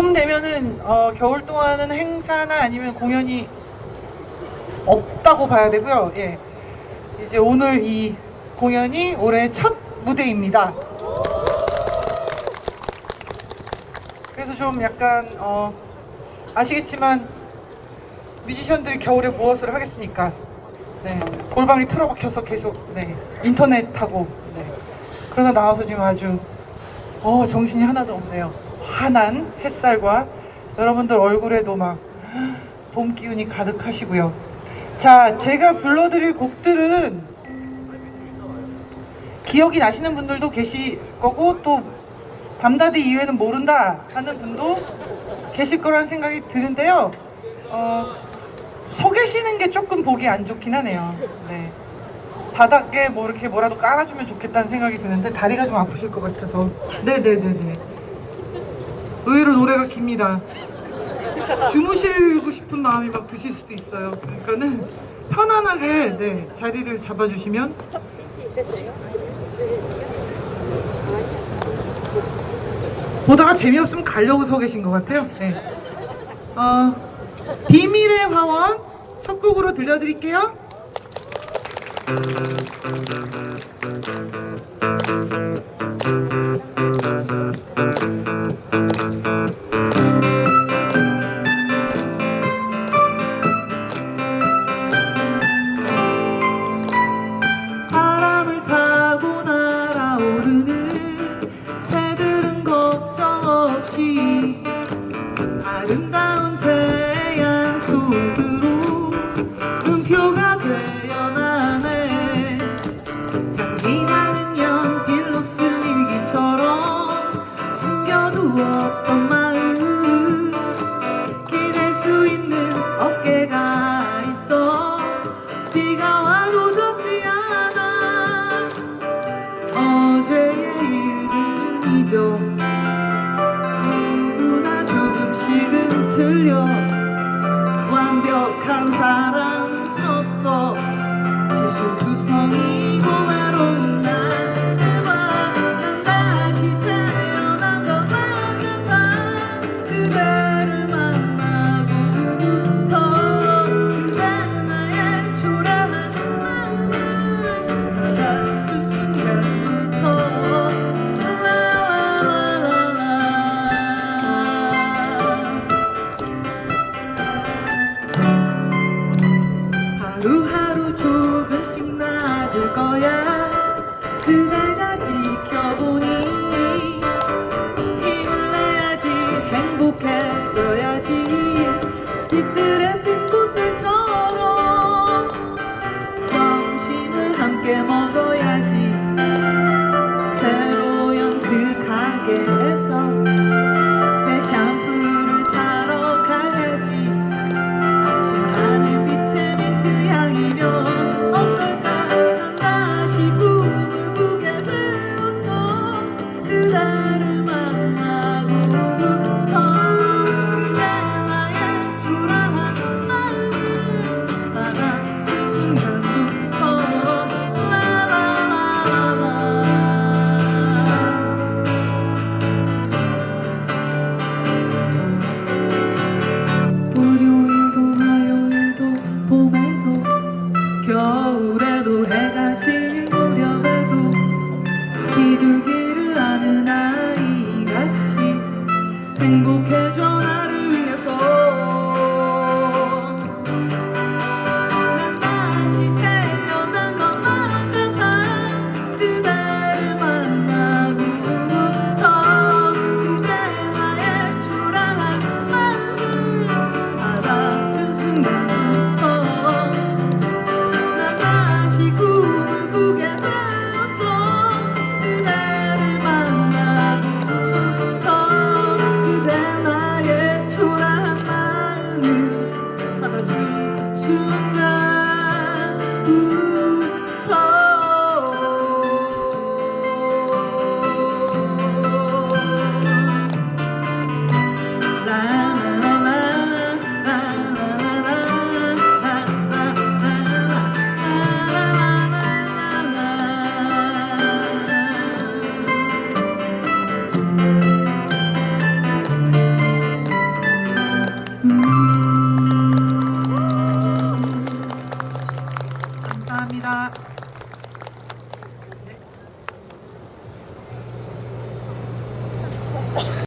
봄 되면은 어, 겨울 동안은 행사나 아니면 공연이 없다고 봐야 되고요. 예. 이제 오늘 이 공연이 올해 첫 무대입니다. 그래서 좀 약간 어, 아시겠지만 뮤지션들이 겨울에 무엇을 하겠습니까? 네, 골방에 틀어박혀서 계속 네, 인터넷 하고 네. 그러다 나와서 지금 아주 어, 정신이 하나도 없네요. 환한 햇살과 여러분들 얼굴에도 막 봄 기운이 가득하시고요. 자, 제가 불러드릴 곡들은 기억이 나시는 분들도 계실 거고 또 담다디 이외에는 모른다 하는 분도 계실 거라는 생각이 드는데요. 어, 서 계시는 게 조금 보기 안 좋긴 하네요. 네. 바닥에 뭐 이렇게 뭐라도 깔아주면 좋겠다는 생각이 드는데 다리가 좀 아프실 것 같아서. 네네네네. 의외로 노래가 깁니다. 주무시고 싶은 마음이 막 드실 수도 있어요. 그러니까는 편안하게 네, 자리를 잡아주시면 보다가 재미없으면 가려고 서 계신 것 같아요. 네. 어, 비밀의 화원 첫 곡으로 들려드릴게요. 바람을 타고 날아오르는 새들은 걱정 없이 아름다운 태양 속으로 the walk on my que mandou.